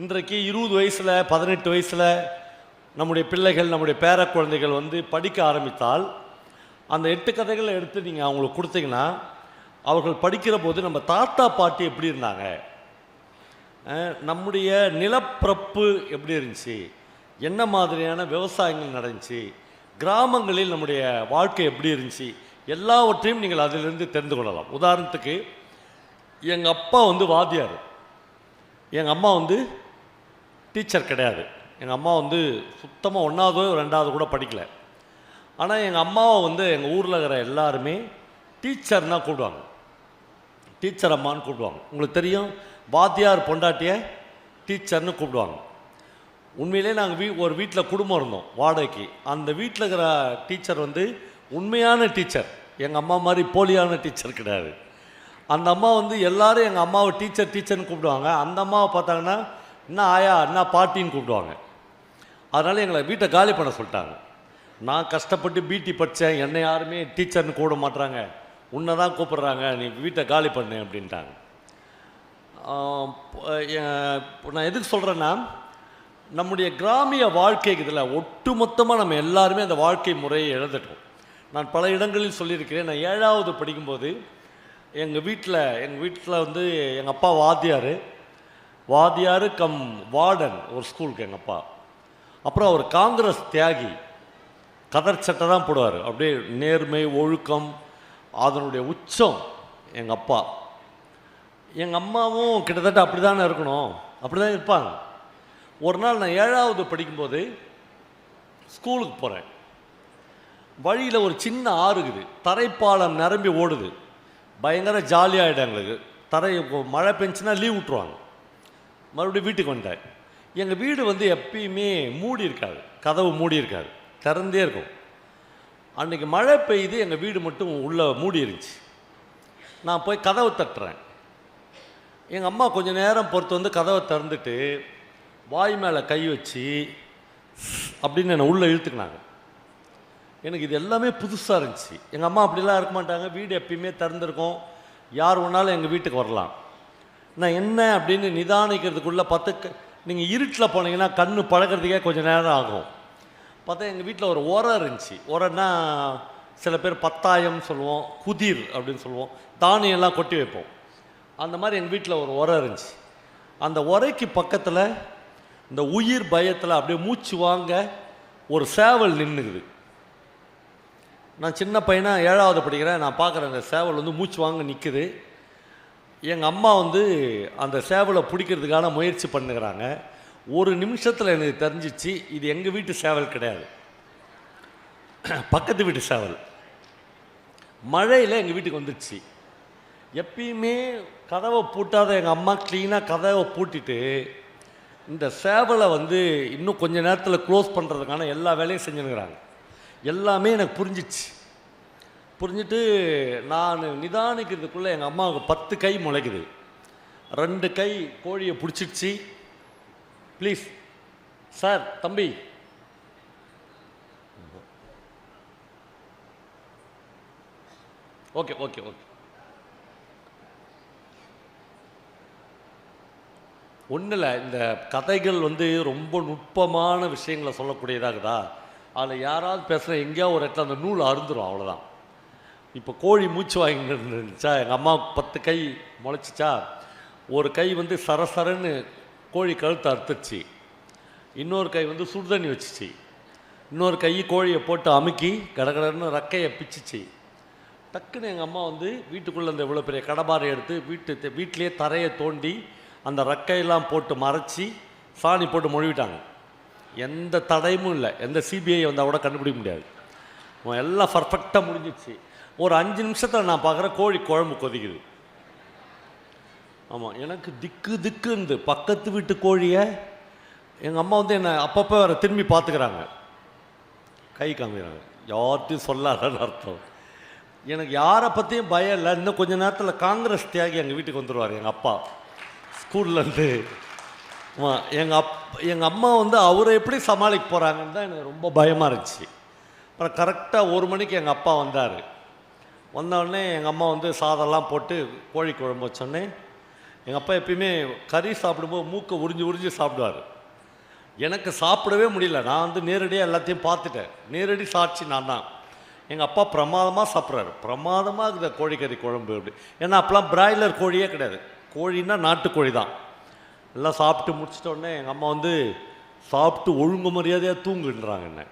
இன்றைக்கு இருபது வயசில் பதினெட்டு வயசில் நம்முடைய பிள்ளைகள் நம்முடைய பேர குழந்தைகள் வந்து படிக்க ஆரம்பித்தால் அந்த எட்டு கதைகளை எடுத்து நீங்கள் அவங்களுக்கு கொடுத்தீங்கன்னா அவர்கள் படிக்கிற போது நம்ம தாத்தா பாட்டி எப்படி இருந்தாங்க? நம்முடைய நிலப்பரப்பு எப்படி இருந்துச்சு? என்ன மாதிரியான விவசாயங்கள் நடந்துச்சு? கிராமங்களில் நம்முடைய வாழ்க்கை எப்படி இருந்துச்சு? எல்லாவற்றையும் நீங்கள் அதிலிருந்து தெரிந்து கொள்ளலாம். உதாரணத்துக்கு எங்கள் அப்பா வந்து வாத்தியார். எங்கள் அம்மா வந்து டீச்சர் கிடையாது. எங்கள் அம்மா வந்து சுத்தமாக ஒன்றாவதோ ரெண்டாவது கூட படிக்கலை. ஆனால் எங்கள் அம்மாவை வந்து எங்கள் ஊரில் இருக்கிற எல்லாருமே டீச்சர்னா கூப்பிடுவாங்க. டீச்சர் அம்மான்னு கூப்பிடுவாங்க. உங்களுக்கு தெரியும் வாத்தியார் பொண்டாட்டிய டீச்சர்னு கூப்பிடுவாங்க. உண்மையிலே நாங்கள் வீ ஒரு வீட்டில் குடும்பம் இருந்தோம் வாடகைக்கு. அந்த வீட்டில் இருக்கிற டீச்சர் வந்து உண்மையான டீச்சர். எங்கள் அம்மா மாதிரி போலியான டீச்சர் கிடையாது. அந்த அம்மா வந்து எல்லாரும் எங்கள் அம்மாவை டீச்சர் டீச்சர்னு கூப்பிடுவாங்க. அந்த அம்மாவை பார்த்தாங்கன்னா என்ன ஆயா என்ன பாட்டின்னு கூப்பிடுவாங்க. அதனால் எங்களை வீட்டை காலி பண்ண சொல்லிட்டாங்க. நான் கஷ்டப்பட்டு பிடி படித்தேன் என்னை யாருமே டீச்சர்னு கூட மாட்டுறாங்க. உன்னை தான் கூப்பிட்றாங்க. நீ வீட்டை காலி பண்ணு அப்படின்ட்டாங்க. நான் எதுக்கு சொல்கிறேன்னா நம்முடைய கிராமிய வாழ்க்கை இதில் ஒட்டுமொத்தமாக நம்ம எல்லாருமே அந்த வாழ்க்கை முறையை இழந்துட்டோம். நான் பல இடங்களில் சொல்லியிருக்கிறேன். நான் ஏழாவது படிக்கும்போது எங்கள் வீட்டில் எங்கள் வீட்டில் வந்து எங்கள் அப்பா வாத்தியார் வாதியார் கம் வார்டன் ஒரு ஸ்கூலுக்கு எங்கள் அப்பா அப்புறம் அவர் காங்கிரஸ் தியாகி கதர் சட்டை தான் போடுவார். அப்படியே நேர்மை ஒழுக்கம் அதனுடைய உச்சம் எங்கள் அப்பா எங்கள் அம்மாவும் கிட்டத்தட்ட அப்படி தானே இருக்கணும். அப்படி தான் இருப்பாங்க. ஒரு நாள் நான் ஏழாவது படிக்கும்போது ஸ்கூலுக்கு போகிறேன் வழியில் ஒரு சின்ன ஆறு இருக்குது. தரைப்பாலம் நிரம்பி ஓடுது. பயங்கர ஜாலியாகிடும் எங்களுக்கு. தரை இப்போ மழை பெஞ்சுன்னா லீவ் விட்ருவாங்க மறுபடியும் வீட்டுக்கு வந்தேன் எங்கள் வீடு வந்து எப்பயுமே மூடி இருக்காது. கதவு மூடி இருக்காது. திறந்தே இருக்கும். அன்றைக்கி மழை பெய்யுது எங்கள் வீடு மட்டும் உள்ளே மூடி இருந்துச்சு. நான் போய் கதவை தட்டுறேன். எங்கள் அம்மா கொஞ்சம் நேரம் பொறுத்து வந்து கதவை திறந்துட்டு வாய் மேலே கை வச்சு அப்படின்னு என்னை உள்ளே இழுத்துக்கினாங்க. எனக்கு இது எல்லாமே புதுசாக இருந்துச்சு. எங்கள் அம்மா அப்படிலாம் இருக்க மாட்டாங்க. வீடு எப்பயுமே திறந்துருக்கோம். யார் வேணாலும் எங்கள் வீட்டுக்கு வரலாம். நான் என்ன அப்படின்னு நிதானிக்கிறதுக்குள்ளே பத்து நீங்கள் இருட்டில் போனீங்கன்னா கண்ணு பழகிறதுக்கே கொஞ்சம் நேரம் ஆகும். பார்த்தா எங்கள் வீட்டில் ஒரு உரம் இருந்துச்சு. உரம்னா சில பேர் பத்தாயம் சொல்லுவோம் குதிர் அப்படின்னு சொல்லுவோம் தானியெல்லாம் கொட்டி வைப்போம். அந்த மாதிரி எங்கள் வீட்டில் ஒரு உரம் இருந்துச்சு. அந்த உரைக்கு பக்கத்தில் இந்த உயிர் பயத்தில் அப்படியே மூச்சு வாங்க ஒரு சேவல் நின்றுக்குது நான் சின்ன பையனாக ஏழாவது படிக்கிறேன் நான் பார்க்குறேன் அந்த சேவல் வந்து மூச்சு வாங்க நிற்குது எங்கள் அம்மா வந்து அந்த சேவலை பிடிக்கிறதுக்கான முயற்சி பண்ணுகிறாங்க. ஒரு நிமிஷத்தில் எனக்கு தெரிஞ்சிச்சு இது எங்கள் வீட்டு சேவல் கிடையாது. பக்கத்து வீட்டு சேவல். மழையில் எங்கள் வீட்டுக்கு வந்துடுச்சு எப்பயுமே கதவை பூட்டாத எங்கள் அம்மா க்ளீனாக கதவை பூட்டிட்டு இந்த சேவலை வந்து இன்னும் கொஞ்ச நேரத்தில் க்ளோஸ் பண்ணுறதுக்கான எல்லா வேலையும் செஞ்சுனுங்கிறாங்க எல்லாமே எனக்கு புரிஞ்சிச்சு. புரிஞ்சுட்டு நான் நிதானிக்கிறதுக்குள்ளே எங்கள் அம்மாவுக்கு பத்து கை முளைக்குது. ரெண்டு கை கோழியை பிடிச்சிடுச்சு. ப்ளீஸ் சார் தம்பி. ஓகே ஓகே ஓகே ஒன்றில் இந்த கதைகள் வந்து ரொம்ப நுட்பமான விஷயங்களை சொல்லக்கூடியதாகுதா? அதில் யாராவது பேசுகிற எங்கேயாவது ஒரு இடத்துல அந்த நூல் அருந்துடும் அவ்வளோதான் இப்போ கோழி மூச்சு வாங்கிட்டு இருந்துச்சா எங்கள் அம்மா பத்து கை முளைச்சிச்சா? ஒரு கை வந்து சரசரன்னு கோழி கழுத்தை அறுத்துச்சு இன்னொரு கை வந்து சுடுதண்ணி வச்சுச்சு. இன்னொரு கை கோழியை போட்டு அமுக்கி கடகடன்னு ரக்கையை பிச்சுச்சு. டக்குன்னு எங்கள் அம்மா வந்து வீட்டுக்குள்ளே அந்த இவ்வளோ பெரிய கடபாரை எடுத்து வீட்டு வீட்டிலேயே தரையை தோண்டி அந்த ரக்கையெல்லாம் போட்டு மறைச்சி சாணி போட்டு மொழிவிட்டாங்க. எந்த தடையும் இல்லை. எந்த சிபிஐ வந்தால் கூட கண்டுபிடிக்க முடியாது. எல்லாம் பர்ஃபெக்டாக முடிஞ்சிச்சு ஒரு அஞ்சு நிமிஷத்தில் நான் பார்க்குற கோழி குழம்பு கொதிக்குது. ஆமாம் எனக்கு திக்கு திக்குந்து பக்கத்து வீட்டு கோழியை எங்கள் அம்மா வந்து என்னை அப்பப்போ வேறு திரும்பி பார்த்துக்கிறாங்க. கை காமிக்கிறாங்க. யார்ட்டையும் சொல்லாதன்னு அர்த்தம். எனக்கு யாரை பற்றியும் பயம் இல்லை. இன்னும் கொஞ்ச நேரத்தில் காங்கிரஸ் தியாகி எங்கள் வீட்டுக்கு வந்துடுவார் எங்கள் அப்பா. ஸ்கூல்லேருந்து எங்கள் அப் எங்கள் அம்மா வந்து அவரை எப்படி சமாளிக்க போகிறாங்கன்னு தான் எனக்கு ரொம்ப பயமாக இருந்துச்சு. அப்புறம் கரெக்டாக ஒரு மணிக்கு எங்கள் அப்பா வந்தார். வந்தோடனே எங்கள் அம்மா வந்து சாதம்லாம் போட்டு கோழி குழம்பு வச்சோடனே எங்கள் அப்பா எப்பயுமே கறி சாப்பிடும்போது மூக்கை உறிஞ்சி உறிஞ்சி சாப்பிடுவார். எனக்கு சாப்பிடவே முடியல. நான் வந்து நேரடியாக எல்லாத்தையும் பார்த்துட்டேன். நேரடி சாட்சி நான் தான். எங்கள் அப்பா பிரமாதமாக சாப்பிட்றாரு. பிரமாதமாக இருக்குது கோழிக்கறி குழம்பு அப்படி. ஏன்னா அப்போலாம் பிராய்லர் கோழியே கிடையாது. கோழின்னா நாட்டுக்கோழி தான். எல்லாம் சாப்பிட்டு முடிச்சிட்டோடனே எங்கள் அம்மா வந்து சாப்பிட்டு ஒழுங்கு மரியாதையாக தூங்குன்றாங்க என்ன.